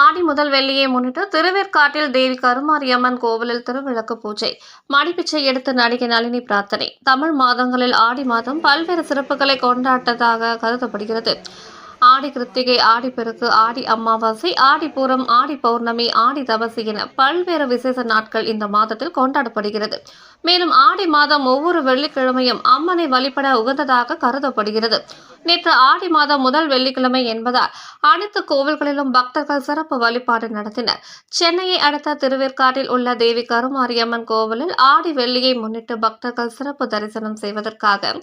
ஆடி முதல் வெள்ளியை முன்னிட்டு திருவேற்காட்டில் தேவி கருமாரியம்மன் கோவிலில் திருவிளக்கு பூஜை மடிப்பிச்சை எடுத்து நடிகை நளினி பிரார்த்தனை. தமிழ் மாதங்களில் ஆடி மாதம் பல்வேறு சிறப்புகளை கொண்டாட்டதாக கருதப்படுகிறது. ஆடி கிருத்திகை ஆடி பெருக்கு ஆடி அமாவாசை ஆடி பூரம் ஆடி பௌர்ணமி ஆடி தபசி என பல்வேறு விசேஷ நாட்கள் இந்த மாதத்தில் கொண்டாடப்படுகிறது. மேலும் ஆடி மாதம் ஒவ்வொரு வெள்ளிக்கிழமையும் அம்மனை வழிபட உகந்ததாக கருதப்படுகிறது. நேற்று ஆடி மாதம் முதல் வெள்ளிக்கிழமை என்பதால் அனைத்து கோவில்களிலும் பக்தர்கள் சிறப்பு வழிபாடு நடத்தினர். சென்னையை அடுத்த திருவேற்காட்டில் உள்ள தேவி கருமாரியம்மன் கோவிலில் ஆடி வெள்ளியை முன்னிட்டு பக்தர்கள் சிறப்பு தரிசனம் செய்வதற்காக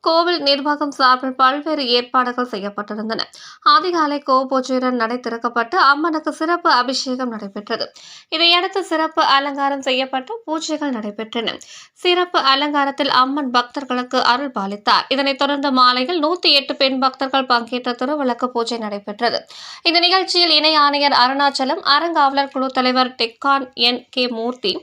கோவில் நிர்வாகம் சார்பில் பல்வேறு ஏற்பாடுகள் செய்யப்பட்டிருந்தன. அதிகாலை கோபூஜையுடன் நடை திறக்கப்பட்டு அம்மனுக்கு சிறப்பு அபிஷேகம் நடைபெற்றது. இதையடுத்து சிறப்பு அலங்காரம் செய்யப்பட்டு பூஜைகள் நடைபெற்றன. சிறப்பு அலங்காரத்தில் அம்மன் பக்தர்களுக்கு அருள் பாலித்தார். இதனைத் தொடர்ந்து மாலையில் நூத்தி எட்டு பெண் பக்தர்கள் பங்கேற்ற திருவிளக்கு பூஜை நடைபெற்றது. இந்த நிகழ்ச்சியில் இணை ஆணையர் அருணாச்சலம் அறங்காவலர் குழு தலைவர் டெக்கான் என். கே. மூர்த்தி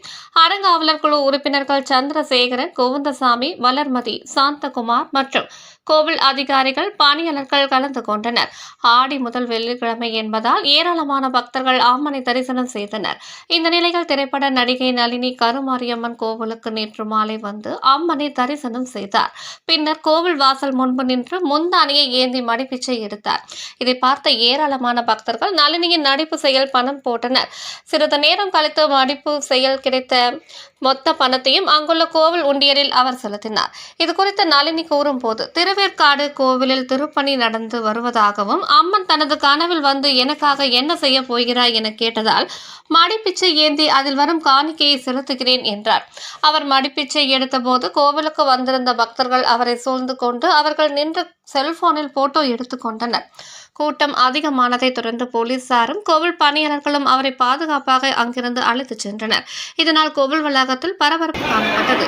அறங்காவலர் குழு உறுப்பினர்கள் சந்திரசேகரன் கோவிந்தசாமி வளர்மதி சாந்தகுமார் 妈整 கோவில் அதிகாரிகள் பணியாளர்கள் கலந்து கொண்டனர். ஆடி முதல் வெள்ளிக்கிழமை என்பதால் ஏராளமான பக்தர்கள் அம்மனை தரிசனம் செய்தனர். இந்த நிலையில் திரைப்பட நடிகை நளினி கருமாரியம்மன் கோவிலுக்கு நேற்று மாலை வந்து அம்மனை தரிசனம் செய்தார். பின்னர் கோவில் வாசல் முன்பு நின்று முந்தானியை ஏந்தி மடிப்பிச்சை எடுத்தார். இதை பார்த்த ஏராளமான பக்தர்கள் நளினியின் நடிப்பு செயல் பணம் போட்டனர். சிறிது நேரம் கழித்து மடிப்பு செயல் கிடைத்த மொத்த பணத்தையும் அங்குள்ள கோவில் உண்டியலில் அவர் செலுத்தினார். இது குறித்து நளினி கூறும்போது திருவேற்காடு கோவிலில் திருப்பணி நடந்து வருவதாகவும் அம்மன் தனது கனவில் வந்து எனக்காக என்ன செய்ய போகிறாய் என கேட்டதால் மடிப்பிச்சை ஏந்தி அதில் வரும் காணிக்கையை செலுத்துகிறேன் என்றார். அவர் மடிப்பிச்சை எடுத்தபோது கோவிலுக்கு வந்திருந்த பக்தர்கள் அவரை சூழ்ந்து கொண்டு அவர்கள் நின்று செல்போனில் போட்டோ எடுத்துக்கொண்டனர் கூட்டம் அதிகமானதை தொடர்ந்து போலீசாரும் கோவில் பணியாளர்களும் அவரை பாதுகாப்பாக அங்கிருந்து அழைத்துச் சென்றனர். இதனால் கோவில் வளாகத்தில் பரபரப்பு காணப்பட்டது.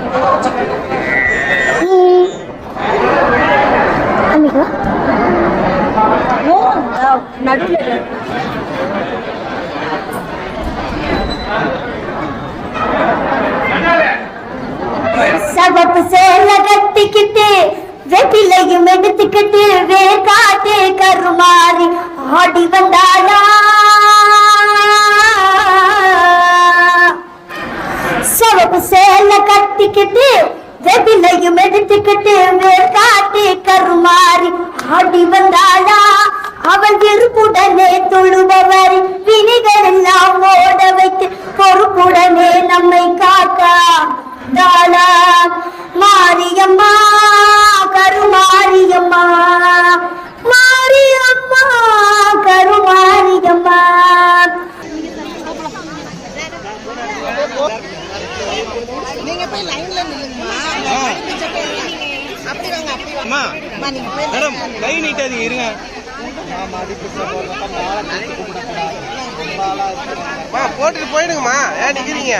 மாறி ஆடி வந்தாயா? சவப்பு சேல கட்டிக்கிட்டு வெப்பிலையும் எடுத்துக்கிட்டு வேகாட்டு கருமாறி ஆடி வந்தாளா அவள் வெறுப்புடனே தொழுபவர் வினிகள் எல்லாம் ஓட வைத்து பொறுப்புடனே நம்மை காக்கா தாளா மாரியம்மா மேடம் கை நீட்டாதீங்க இருங்க. போட்டுட்டு போயிடுங்கம்மா. ஏன் நிக்கிறீங்க?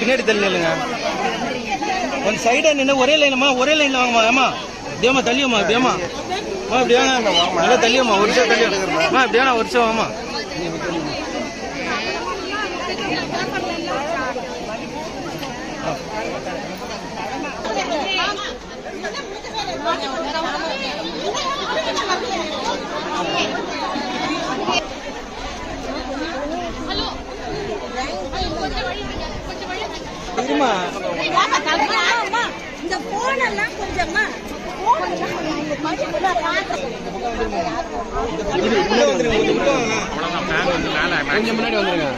பின்னாடி தள்ளி இல்லைங்க ஒன் சைடா நின்று ஒரே லைனம்மா ஒரே லைனில் வாங்கம்மா ஏமா தேமா தள்ளியம்மா தேமா அம்மா இப்படி வாங்க நல்லா தள்ளியம்மா ஒரு நிமிஷம் தள்ளி அம்மா இப்படி வேணா ஒரு நிமிஷம் வாமா இருமா இந்த போன் எல்லாம் கொஞ்சமா முன்னாடி வந்துருங்க.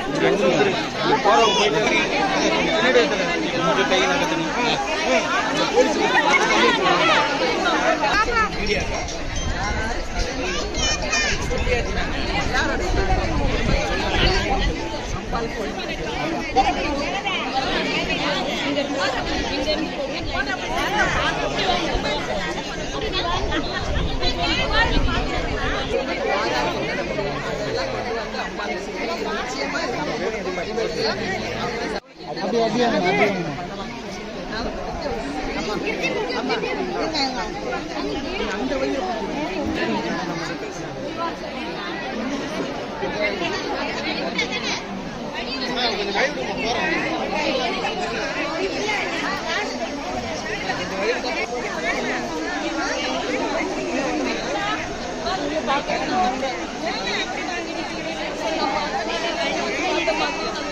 வந்துருங்க இங்க போறவங்க போயிட்டு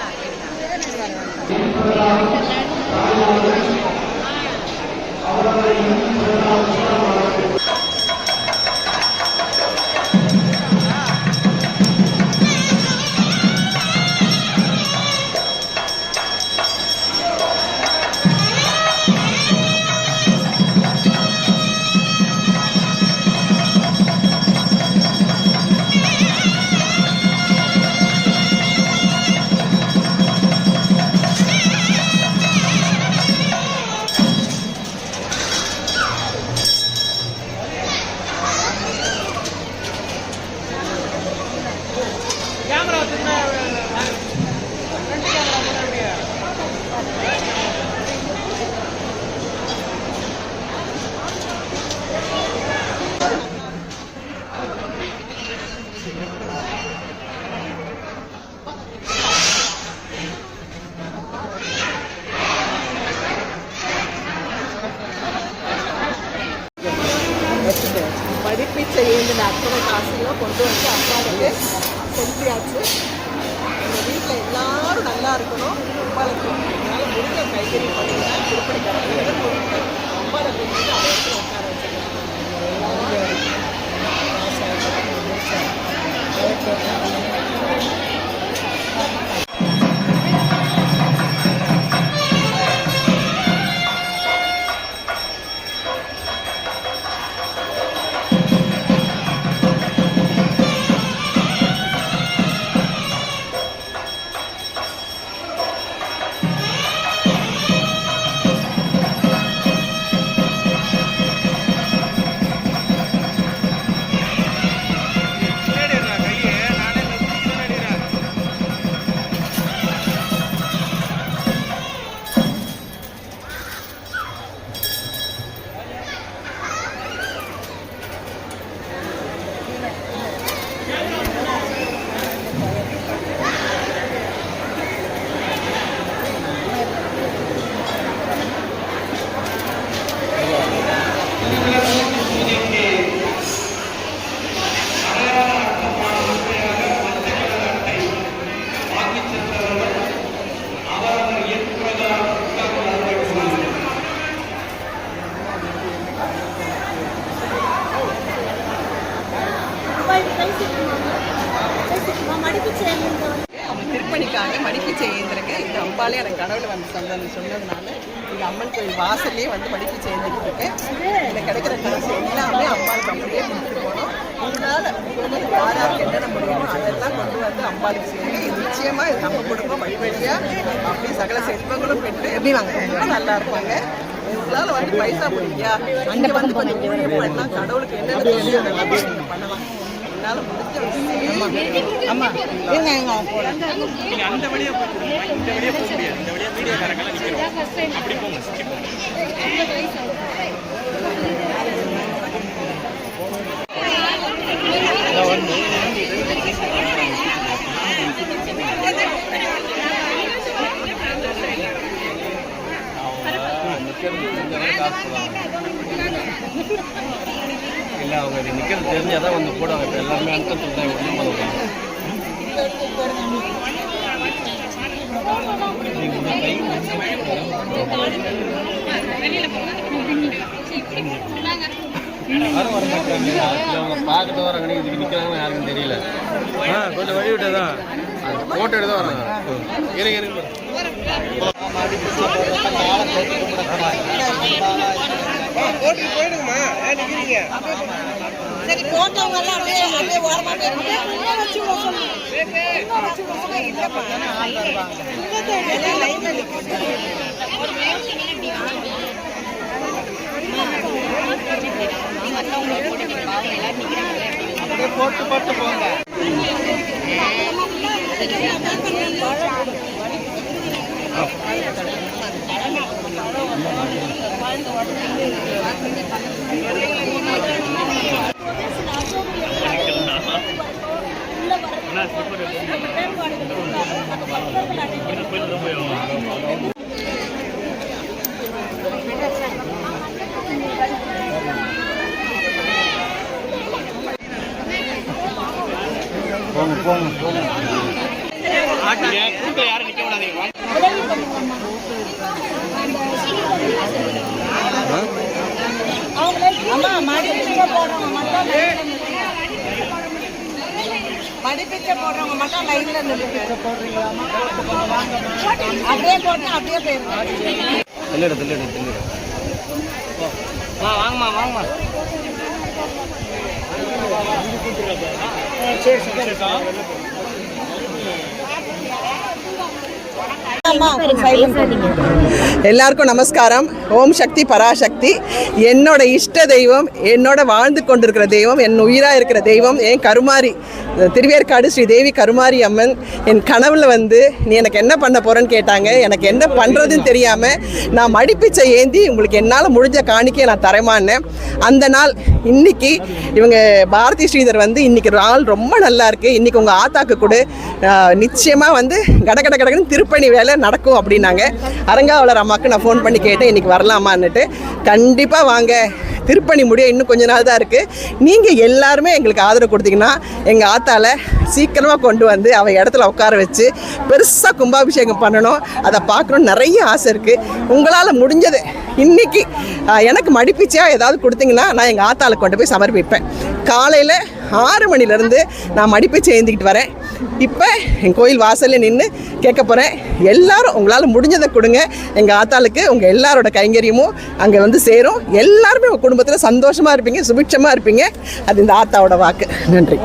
வந்துருங்க கொஞ்சம் அம்பாலே எனக்கு கடவுள் வந்து சொன்னது சொன்னதுனால இது அம்மன் கோயில் வாசல்லே வந்து மடிப்பிச்சை ஏந்திட்டு இருக்கேன் எனக்கு கிடைக்கிற காசு எல்லாமே அம்பாளுக்கு அப்படியே கொடுத்துட்டு போனோம் இதனால குடும்பத்துக்கு யாராருக்கு என்னென்ன முடியுமோ அதெல்லாம் கொண்டு வந்து அம்பாளுக்கு செய்யுங்க இது நிச்சயமா இது நம்ம குடும்பம் வழி வழியா அப்படியே சகல செல்வங்களும் பெற்று எப்படி வாங்க ரொம்ப நல்லா இருப்பாங்க. உங்களால வந்து பைசா முடியா அங்க வந்து கொஞ்சம் ஊழியம் பண்ணலாம் கடவுளுக்கு என்னென்ன தெரியும் பண்ணலாம். என்னால முடிஞ்ச விஷயம் ஆமா நீங்க அந்த வழியா போயிருக்கீங்க இந்த வழியா போக முடியாது இந்த வழியா வீடியோ காரங்கெல்லாம் நிக்கிறோம் அப்படி போங்க சுற்றி போங்க இல்லை அவங்க இது நிற்கிறது தெரிஞ்சால் தான் வந்து போடுவாங்க. இப்போ எல்லாருமே அனுப்பி தான் ஒன்றும் பண்ண யாரும் வர மாட்டாங்க. அவங்க பார்க்கட்டு வராங்க இதுக்கு நிற்கிறாங்கன்னு யாருக்கும் தெரியல. ஆ கொஞ்சம் வழி விட்டதான் ஃபோட்டோ எடுத்து வராங்க போயிடுங்கம்மா ஏன் நிக்கிறீங்க சரி போட்டவங்க எல்லாம் அப்படியே அப்படியே ஓரமா வச்சு. அப்படியே போட்டு போட்டு போங்க. போங்க போங்க போங்க யாரும் நிற்க விடாதீங்க. மடிப்பிச்சை போடுறவங்க மட்டும் லைன்ல நில்லுங்க. மடிப்பிச்சை போடுறவங்க மட்டும் லைன்ல அப்படியே போட்டு அப்படியே போயிருங்க தள்ளிடு தள்ளிடு தள்ளிடு வாங்கம்மா வாங்கம்மா எல்லாருக்கும் நமஸ்காரம். ஓம் சக்தி பராசக்தி. என்னோட இஷ்ட தெய்வம் என்னோட வாழ்ந்து கொண்டிருக்கிற தெய்வம் என் உயிராக இருக்கிற தெய்வம் என் கருமாரி திருவேற்காடு ஸ்ரீ தேவி கருமாரி அம்மன் என் கனவுல வந்து நீ எனக்கு என்ன பண்ண போறேன்னு கேட்டாங்க. எனக்கு என்ன பண்ணுறதுன்னு தெரியாமல் நான் மடிப்பிச்சை ஏந்தி உங்களுக்கு என்னால் முடிஞ்ச காணிக்கையை நான் தரமானேன். அந்த நாள் இன்னைக்கு இவங்க பாரதி ஸ்ரீதர் வந்து இன்னைக்கு நாள் ரொம்ப நல்லா இருக்கு. இன்னைக்கு உங்கள் ஆத்தாக்கு கூட. நிச்சயமாக வந்து கட கட திருப்பணி வேலை நடக்கும் அப்படின்னாங்க. அரங்காவலர் அம்மாவுக்கு நான் ஃபோன் பண்ணி கேட்டேன் இன்னைக்கு வரலாமான்னுட்டு. கண்டிப்பாக வாங்க. திருப்பணி முடிய இன்னும் கொஞ்ச நாள் தான் இருக்குது நீங்கள் எல்லாருமே எங்களுக்கு ஆதரவு கொடுத்தீங்கன்னா எங்கள் ஆத்தால சீக்கிரமாக கொண்டு வந்து அவள் இடத்துல உட்கார வச்சு பெருசாக கும்பாபிஷேகம் பண்ணணும். அதை பார்க்கணுன்னு நிறைய ஆசை இருக்குது உங்களால் முடிஞ்சது. இன்றைக்கி எனக்கு மடிப்பிச்சியாக ஏதாவது கொடுத்தீங்கன்னா நான் எங்கள் ஆத்தால கொண்டு போய் சமர்ப்பிப்பேன். காலையில் ஆறு மணிலேருந்து நான் மடிப்பிச்சை ஏந்திக்கிட்டு வரேன். இப்போ என் கோயில் வாசலில் நின்று கேட்க போகிறேன் எல்லாரும் உங்களால் முடிஞ்சதை கொடுங்க. எங்கள் ஆத்தாளுக்கு உங்கள் எல்லாரோட கைங்கரியமும் அங்கே வந்து சேரும். எல்லாருமே உங்கள் குடும்பத்தில் சந்தோஷமாக இருப்பீங்க சுபிட்சமாக இருப்பீங்க. அது இந்த ஆத்தாவோட வாக்கு. நன்றி.